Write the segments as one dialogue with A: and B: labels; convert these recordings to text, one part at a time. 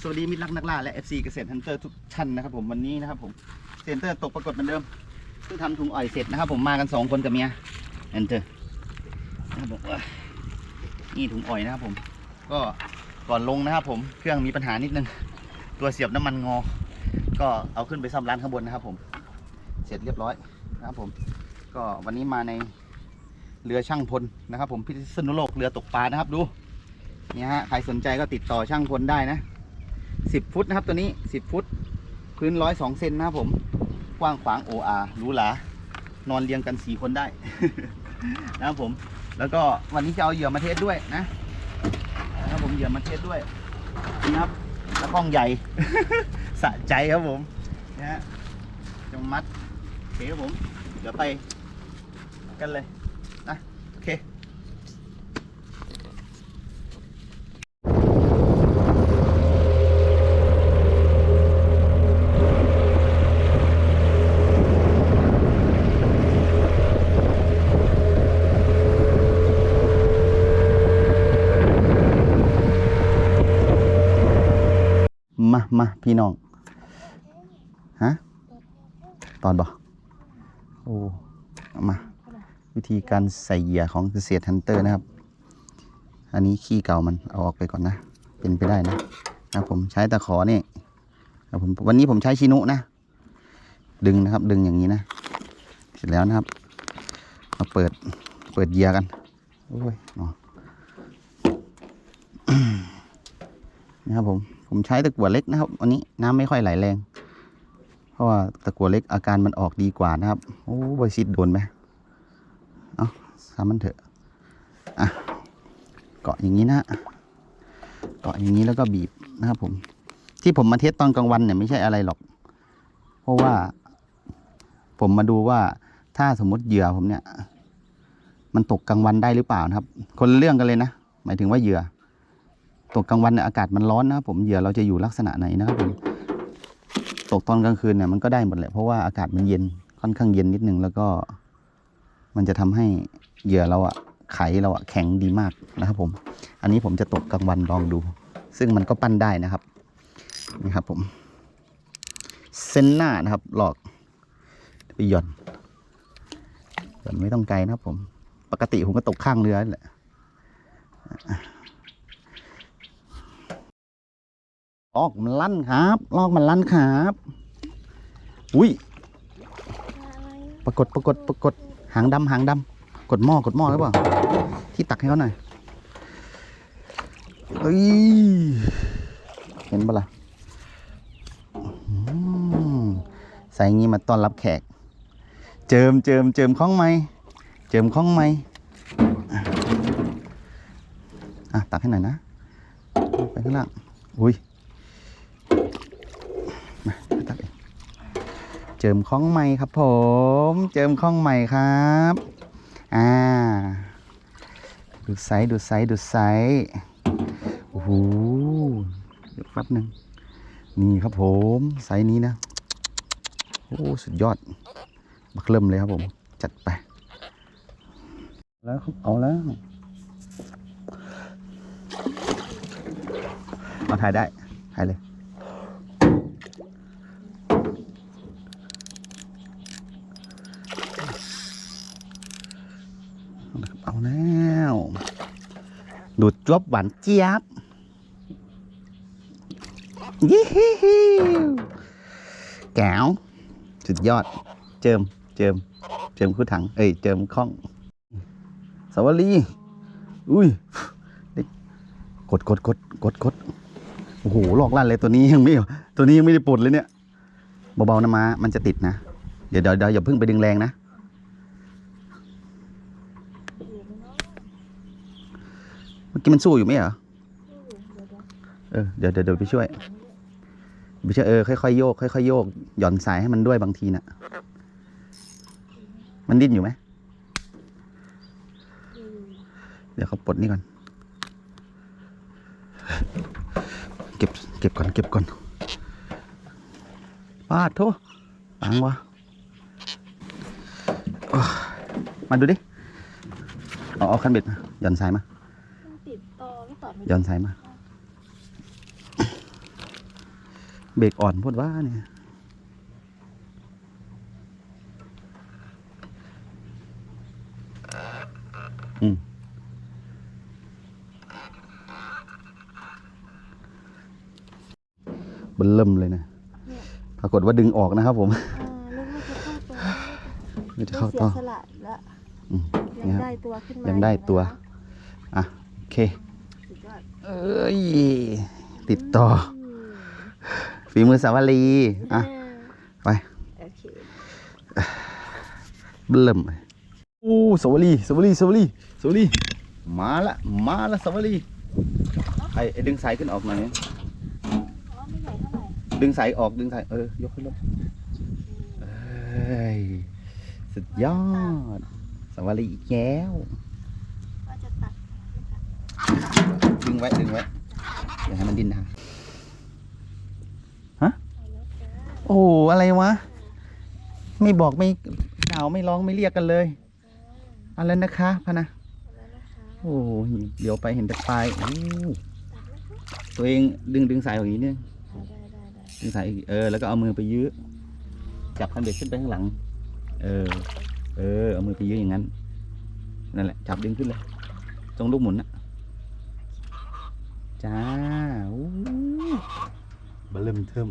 A: สวัสดีมิตรรักนักล่าและ FC เกษตรฮันเตอร์ทุกท่านนะครับผมวันนี้นะครับผมเซนเตอร์ตกปรากฏเหมือนเดิมเพิ่งทำถุงอ่อยเสร็จนะครับผมมากันสองคนกับเมียฮันเตอร์นะครับผมนี่ถุงอ่อยนะครับผม ก็ก่อนลงนะครับผมเครื่องมีปัญหานิดนึงตัวเสียบน้ำมันงอ ก็เอาขึ้นไปซ่อมร้านข้างบนนะครับผม เสร็จเรียบร้อยนะครับผม ก็วันนี้มาในเรือช่างพลนะครับ ผมพิษณุโลกเรือตกปลานะครับดูนี่ฮะใครสนใจก็ติดต่อช่างพลได้นะ สิบฟุตนะครับตัวนี้สิบฟุต พื้นร้อยสองเซนนะครับผม กว้างขวางโออาหรูหรานอนเรียงกันสี่คนได้ นะครับผม แล้วก็วันนี้จะเอาเหยื่อมาเทสด้วยนะนะครับผมเหยื่อมาเทสด้วยนี่ครับแล้วกล้องใหญ่ สะใจครับผมนะฮะจะมัดโอเคครับผม เดี๋ยวไปกันเลยนะโอเค มามาพี่น้อง ฮะ ตอนบ่โอ้มาวิธีการใส่เหยื่อของเกษตรฮันเตอร์นะครับ อันนี้ขี้เก่ามันเอาออกไปก่อนนะ เป็นไปได้นะนะผมใช้ตะขอนี่ครับผมวันนี้ผมใช้ชินุนะ ดึงนะครับ ดึงอย่างนี้นะ เสร็จแล้วนะครับ มาเปิดเปิดเหยื่อกัน โอ้ยเนาะนะครับผม ผมใช้ตะกั่วเล็กนะครับวันนี้น้ำไม่ค่อยไหลแรง เพราะว่าตะกั่วเล็กอาการมันออกดีกว่านะครับ โอ้บริสิทธิ์โดนไหมเอาทำมันเถอะอะเกาะอย่างนี้นะเกาะอย่างนี้แล้วก็บีบนะครับผม ที่ผมมาเทสตอนกลางวันเนี่ยไม่ใช่อะไรหรอก เพราะว่า ผมมาดูว่าถ้าสมมติเหยื่อผมเนี่ย มันตกกลางวันได้หรือเปล่านะครับ คนเรื่องกันเลยนะ หมายถึงว่าเหยื่อ ตกกลางวันเนี่ยอากาศมันร้อนนะครับผมเหยื่อเราจะอยู่ลักษณะไหนนะครับผมตกตอนกลางคืนเนี่ยมันก็ได้หมดแหละเพราะว่าอากาศมันเย็นค่อนข้างเย็นนิดนึงแล้วก็ มันจะทำให้เหยื่อเราอะไขเราอะแข็งดีมากนะครับผม อันนี้ผมจะตกกลางวันลองดู ซึ่งมันก็ปั้นได้นะครับนี่ครับผมเส้นหน้านะครับ หลอกไปหย่อนหย่อนไม่ต้องไกลนะครับผม ปกติผมก็ตกข้างเรือแหละ ลอกมันลั่นครับลอกมันลั่นครับอุ้ยปรากฏปรากฏปรากฏหางดำหางดำกดหม้อกดหม้อหรือเปล่าที่ตักให้เขาหน่อยเอ้ยเห็นปะล่ะใส่งี้มาต้อนรับแขก เจิมเจิมเจิมข้องไหมเจิมข้องไหมอะตักให้หน่อยนะไปข้างล่างอุ้ย มาตัดเองเจิมข้องใหม่ครับ ผม เจิมข้องใหม่ครับ อ่า ดูไซส์ดูไซส์ดูไซส์โอ้โหเดี๋ยวแป๊บหนึ่งนี่ครับผมไซส์นี้นะ โอ้สุดยอดบักเริ่มเลยครับผม จัดไป แล้วครับเอาแล้วมาถ่ายได้ ถ่ายเลย เอาแล้ว ดูดจวบหวานเจี๊ยบยี่ฮิฮิวแก้วสุดยอด เจิม เจิม เจิมคู่ถัง เอ้ย เจิมข้อง สวัสดีอุ้ยกดกดกดกดกดโอ้โหลอกลั่นเลยตัวนี้ยังไม่ตัวนี้ยังไม่ได้ปลดเลยเนี่ย เบาๆนะมา มันจะติดนะ เดี๋ยวเดี๋ยวเดี๋ยวอย่าเพิ่งไปดึงแรงนะ เมื่อ กี้มันสู้อยู่ไหมเหรอเออเดี๋ยวเดี๋ยวเดี๋ยวไปช่วยไปช่วยเออค่อยๆโยกค่อยๆโยกหย่อนสายให้มันด้วยบางทีน่ะ มันดิ้นอยู่ไหมเดี๋ยวเขาปลดนี่ก่อน เก็บเก็บก่อนเก็บก่อนปาดโทปังวะโอ้ยมาดูดิ เอาเอาคันเบ็ดมาหย่อนสายมา
B: ติดต่อไม่ต่อไม่
A: ย้อนสายมา เบรกอ่อนพูดว่าเนี่ยอืมเบิ่มเริ่มเลยนะ ปรากฏว่าดึงออกนะครับผม
B: อ่านึกว่าจะเข้าตัว
A: ไม่จะเข้าต่อ
B: เสียสละแล้ว
A: อืม
B: ยั
A: นี่
B: ง
A: ครับ
B: ได้ตัวขึ้นมา
A: ยังได้
B: อนะ
A: ตัว
B: คะ
A: อะ โอเค
B: สุดยอด
A: เอ้ย ติดต่อ
B: อืม
A: ฝีมือสาวลี อะ ไป
B: โอเค
A: เบิ่มเลยโอ้สาวลีสาวลีสาวลีสาวลี มาละ มาละสาวลีไอ้ไอ้ดึงสายขึ้นออกหน่อย
B: อ๋อไม่ใหญ่เท่าไหร่
A: ดึงสายออกดึงสายเออยกขึ้นรถเอ้ยสุดยอดสาวลีอีกแล้ว
B: ว่าจะตัด
A: ดึงไว้ดึงไว้อย่าให้มันดิ้นนะ
B: เอาแล้วจ้า
A: โอ้อะไรวะ ไม่บอกไม่กล่าวไม่ร้องไม่เรียกกันเลยเอะไรนะคะพะนะ
B: เอาแล้วนะคะ
A: โอ้เดี๋ยวไปเห็นแต่ปลายโอ้
B: ตั
A: วเองดึงดึงสายอย่างนี้เนี่ย
B: ดึ
A: งสายเออแล้วก็เอามือไปยื้อจับคันเบ็ดขึ้นไปข้างหลัง เออ เออ เอามือไปยื้ออย่างนั้น นั่นแหละ จับดึงขึ้นเลย ตรงลูกหมุนนะ จ้าโอ้เบลเริ่มเทิม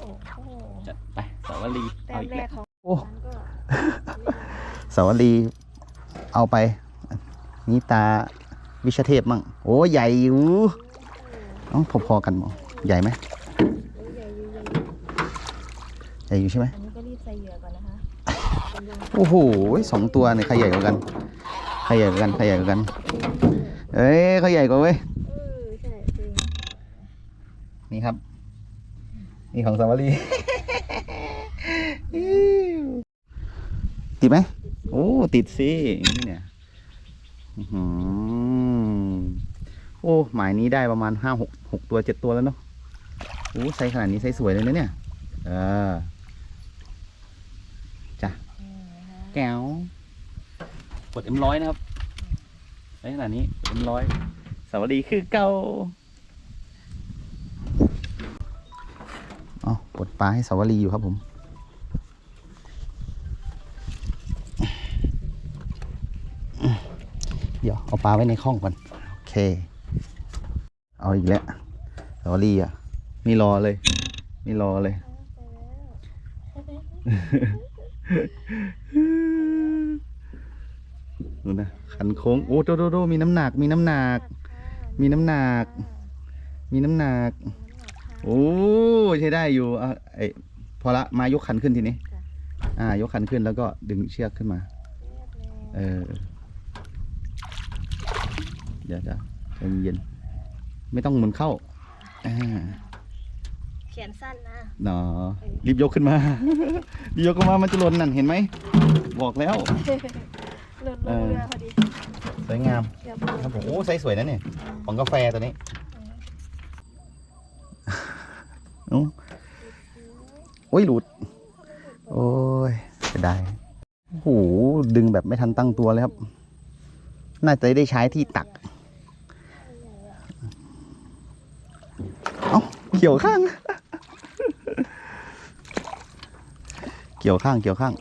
B: โอ้โห
A: จัดไปสาวลี
B: แต้
A: เอา
B: ม
A: อีก
B: แร
A: แล้
B: ก
A: ว
B: ของ
A: โอ้
B: มันก็
A: สาวลีเอาไป นี่ตาวิชเทพมั่งโอ้ใหญ่อยู่เอ้าพอๆกันมั้งใหญ่ไหม
B: โอ้ยใหญ่อยู่ใหญ่อยู่
A: ใหญ่อยู่ใช่ไหม
B: อันนี้ก็รีบใส่เหยื่อก่อนนะคะเป็นยังไง
A: โอ้โหสองตัวเนี่ยใครใหญ่กว่ากันใครใหญ่กว่ากันใครใหญ่กว่ากันเอ้ยเขาใหญ่กว่าเว้ย
B: เออใช่จริง
A: นี่ครับ นี่ของสาวลีติดไหมโอ้ติดสินี่เนี่ยอโอ้หมายนี้ได้ประมาณห้าหกหกตัวเจ็ดตัวแล้วเนาะโอ้ไซส์ขนาดนี้ไซส์สวยเลยนะเนี่ย เออจ้ะแก้วกดเอ็มร้อยนะครับไซส์ขนาดนี้เอ็มร้อยสวัสดีคือเก่าอ๋อก ดปลาให้สาวรีอยู่ครับผมเดี๋ยวเอาปลาไว้ในข้องก่อนโอเค เอาอีกแล้วสาวรีอะไม่รอเลยไม่รอเลย ดูนะขันโค้งโอ้โดโดโดมีน้ำหนัก มีน้ำหนัก มีน้ำหนัก มีน้ำหนัก โอ้ใช้ได้อยู่อะไอพอละมายกขันขึ้นทีนี้อ่ายกขันขึ้นแล้วก็ดึงเชือกขึ้นมา เออ เดี๋ยวเดี๋ยวใจเย็นไม่ต้องหมุนเข้าอ่า
B: เขียนสั้นนะ
A: หนอรีบยกขึ้นมา รีบยกขึ้นมามันจะหล่นนั่นเห็นไหม บอกแล้ว
B: หลุดลงเรือพอดี
A: สวยงาม
B: เดี๋ยว
A: ครับผมโอ้ไซส์สวยนะเนี่ยของกาแฟตัวนี้ โอ้ยหลุด โอ้ยเสียดายโอ้โหดึงแบบไม่ทันตั้งตัวเลยครับ น่าจะได้ใช้ที่ตัก เอ้าเกี่ยวข้าง เกี่ยวข้างเกี่ยวข้าง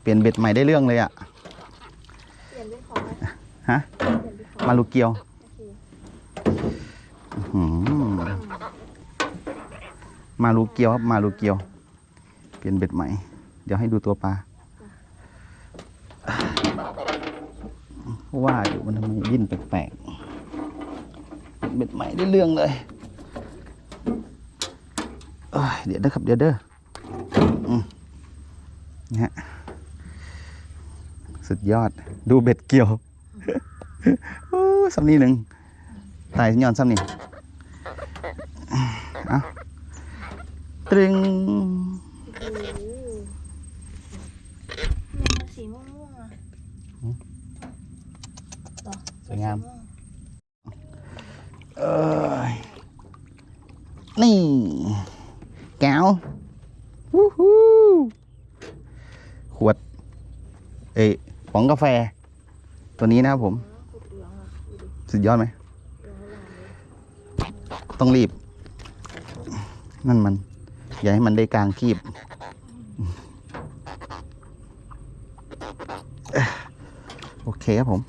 A: เปลี่ยนเบ็ดใหม่ได้เรื่องเลยอะ
B: เปลี่ยนเป็นของไหม
A: ฮะ มาลูกเกียว
B: โอเค
A: อืม มาลูเกียวครับมาลูเกียว เปลี่ยนเบ็ดใหม่ เดี๋ยวให้ดูตัวปลาว่าอยู่มันทำไมยิ่นแปลกๆเบ็ดใหม่ได้เรื่องเลยเอ้ยเดี๋ยวนะครับเดี๋ยวเด้อนี่ฮะสุดยอดดูเบ็ดเกี่ยวโอ้ำนีหนึ่งตายย้อนซ้ำนี่ เอา ตรึง
B: โอ้โหทำไมมันสีม่วงๆอะเหรอ
A: สวยงาม เอ้ยนี่ แก้ววู้ฮู้ขวด เอ้ยของกาแฟ ตัวนี้นะครับผม
B: ขุดเหลืองอะดูดิ
A: สุดยอดไหม
B: เหลืองหลามเลย
A: ต้องรีบ นั่นมัน อย่าให้มันได้กลางคีบโอเคครับผม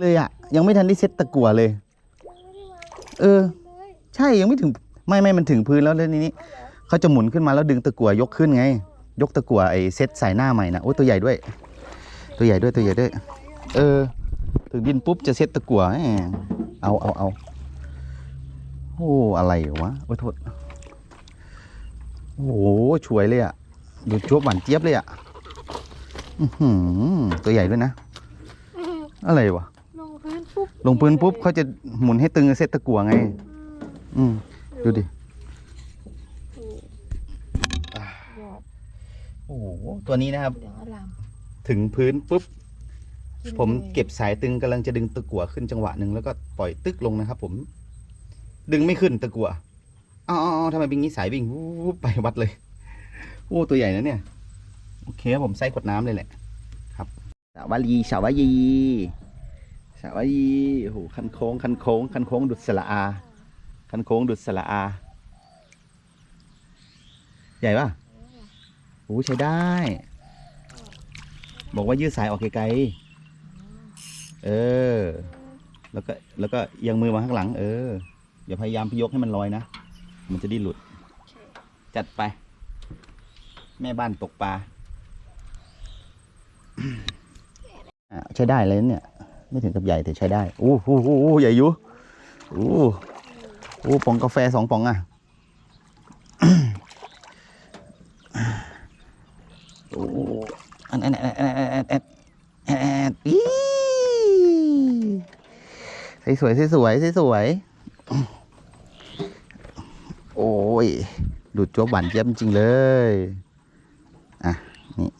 A: เลยอะยังไม่ทันได้เซ็ตตะกั่วเลย เออ ใช่ยังไม่ถึงไม่ไม่มันถึงพื้นแล้วแล้วทีนี้เขาจะหมุนขึ้นมาแล้วดึงตะกั่วยกขึ้นไง ยกตะกั่วไอ้เซตใส่หน้าใหม่นะโอ้ตัวใหญ่ด้วย ตัวใหญ่ด้วยตัวใหญ่ด้วย เออ ถึงดินปุ๊บจะเซตตะกั่วเอาเอาเอาโอ้อะไรวะโอ้โทษ โอ้โหช่วยเลยอะ ดูจวบหวานเจี๊ยบเลยอะอื้อหือตัวใหญ่ด้วยนะ อะไรวะ
B: ลงพื้นปุ๊บ
A: ลงพื้นปุ๊บเขาจะหมุนให้ตึงเซตตะกั่วไง อืมดูดิ
B: ยอด
A: โอ้โห ตัวนี้นะครับ
B: เหลืองอลาม
A: ถึงพื้นปุ๊บ
B: กิน
A: ผม
B: ลย
A: เก็บสายตึงกำลังจะดึงตะกั่วขึ้นจังหวะหนึ่งแล้วก็ปล่อยตึกลงนะครับผม ดึงไม่ขึ้นตะกั่ว อ้าวอ้าวอ้าวทำไมเป็นงี้สายวิ่งวูบไปวัดเลยโอ้ตัวใหญ่นะเนี่ย โอเคครับผมไส้ขวดน้ำเลยแหละ ครับสาวลีสาวลีสาวลีโอ้โหคันโค้งคันโค้งคันโค้งดุดสละอา คันโค้งดุดสละอา ใหญ่ปะโอ้ใช้ได้ บอกว่ายืดสายออกไกลๆเออ แล้วก็แล้วก็เอียงมือมาข้างหลัง เอออย่าพยายามพยกให้มันลอยนะ มันจะได้หลุด จัดไป แม่บ้านตกปลาอะใช้ได้เลยนะเนี่ย ไม่ถึงกับใหญ่แต่ใช้ได้โอ้โหโอ้โหใหญ่อยู่โอ้โหโอ้ป๋องกาแฟสองป๋องอะโอ้อันอันอันอันอันอันอันอันอันอีสวยสวยสวยสวย ยหลุดจวบหวานเจี๊ยบจริงเลย อะ นี่